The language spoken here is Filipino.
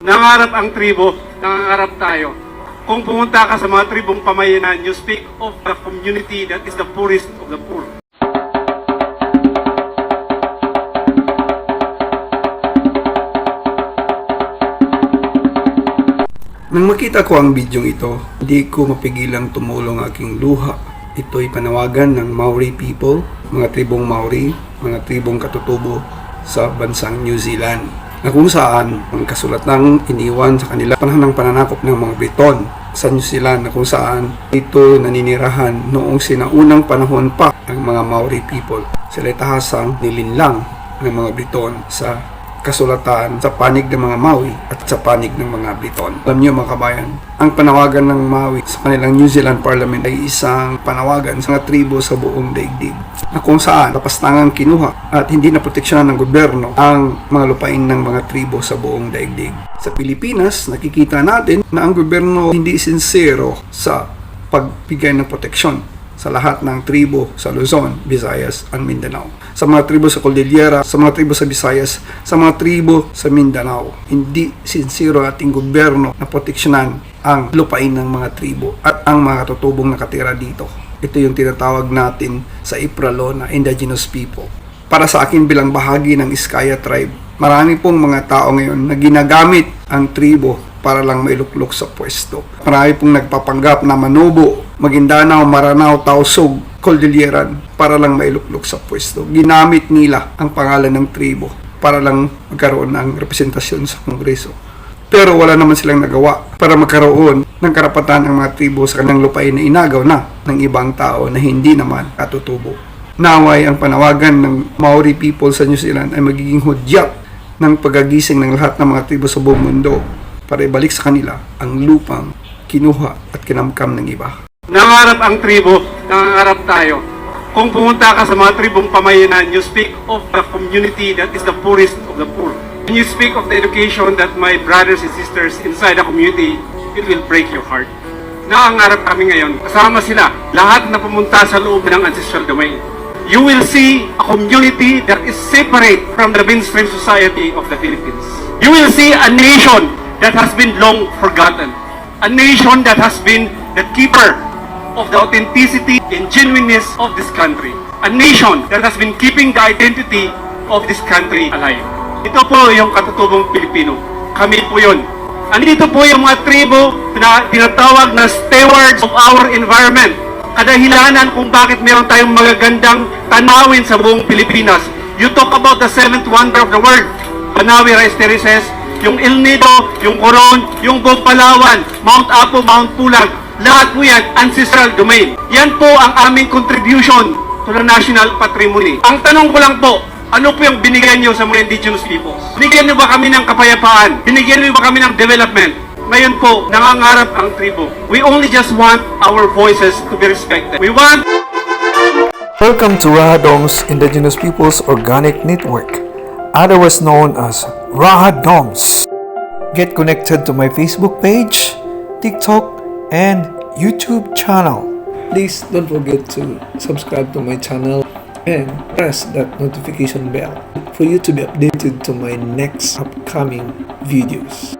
Nangarap ang tribo, nangarap tayo. Kung pumunta ka sa mga tribong pamayanan, you speak of the community that is the poorest of the poor. Nang makita ko ang bidyong ito, hindi ko mapigilang tumulong aking luha. Ito'y panawagan ng Maori people, mga tribong Maori, mga tribong katutubo sa bansang New Zealand na ang kasulatang iniwan sa kanila panahon ng pananakop ng mga Briton sa New Zealand na kung saan ito naninirahan noong sinaunang panahon pa ng mga Maori people. Sila'y tahasang nilinlang ng mga Briton sa kasulatan sa panig ng mga Maui at sa panig ng mga Briton. Alam niyo mga kabayan, ang panawagan ng Maui sa kanilang New Zealand Parliament ay isang panawagan sa mga tribo sa buong daigdig na kung saan kapastangang kinuha at hindi na proteksyonan ng gobyerno ang mga lupain ng mga tribo sa buong daigdig. Sa Pilipinas, nakikita natin na ang gobyerno hindi sincero sa pagbigay ng proteksyon sa lahat ng tribo sa Luzon, Visayas, at Mindanao. Sa mga tribo sa Cordillera, sa mga tribo sa Visayas, sa mga tribo sa Mindanao. Hindi sincero ating gobyerno na proteksyonan ang lupain ng mga tribo at ang mga tutubong nakatira dito. Ito yung tinatawag natin sa Ipralo na indigenous people. Para sa akin bilang bahagi ng Iskaya tribe, marami pong mga tao ngayon na ginagamit ang tribo para lang mailuklok sa pwesto. Marami pong nagpapanggap na Manubo, Maguindanao, Maranao, Tausug, Cordilleran para lang mailuklok sa pwesto. Ginamit nila ang pangalan ng tribo para lang magkaroon ng representasyon sa Kongreso. Pero wala naman silang nagawa para magkaroon ng karapatan ang mga tribo sa kanilang lupain na inagaw na ng ibang tao na hindi naman katutubo. Naway ang panawagan ng Maori people sa New Zealand ay magiging hudyat ng pagagising ng lahat ng mga tribo sa buong mundo para ibalik sa kanila ang lupang kinuha at kinamkam ng iba. Nangarap ang tribo, nangarap tayo. Kung pumunta ka sa mga tribong pamayanan, you speak of the community that is the poorest of the poor. When you speak of the education that my brothers and sisters inside the community, it will break your heart. Nangangarap kami ngayon, kasama sila, lahat na pumunta sa loob ng ancestral domain. You will see a community that is separate from the mainstream society of the Philippines. You will see a nation that has been long forgotten. A nation that has been the keeper of the authenticity and genuineness of this country. A nation that has been keeping the identity of this country alive. Ito po yung katutubong Pilipino. Kami po yun. Andito po yung mga tribo na tinatawag na stewards of our environment. Kadahilanan kung bakit meron tayong magagandang tanawin sa buong Pilipinas. You talk about the seventh wonder of the world. Banawi Rice Terraces, yung El Nido, yung Coron, yung buong Palawan, Mount Apo, Mount Pulag, lahat po yan, ancestral domain. Yan po ang aming contribution to the national patrimony. Ang tanong ko lang po, ano po yung binigyan nyo sa mga indigenous peoples? Binigyan nyo ba kami ng kapayapaan? Binigyan nyo ba kami ng development? Ngayon po, nangangarap ang tribo. We only just want our voices to be respected. We want Welcome to Rahadom's Indigenous Peoples Organic Network, otherwise known as Rahadoms. Get connected to my Facebook page, TikTok, and YouTube channel. Please don't forget to subscribe to my channel and press that notification bell for you to be updated to my next upcoming videos.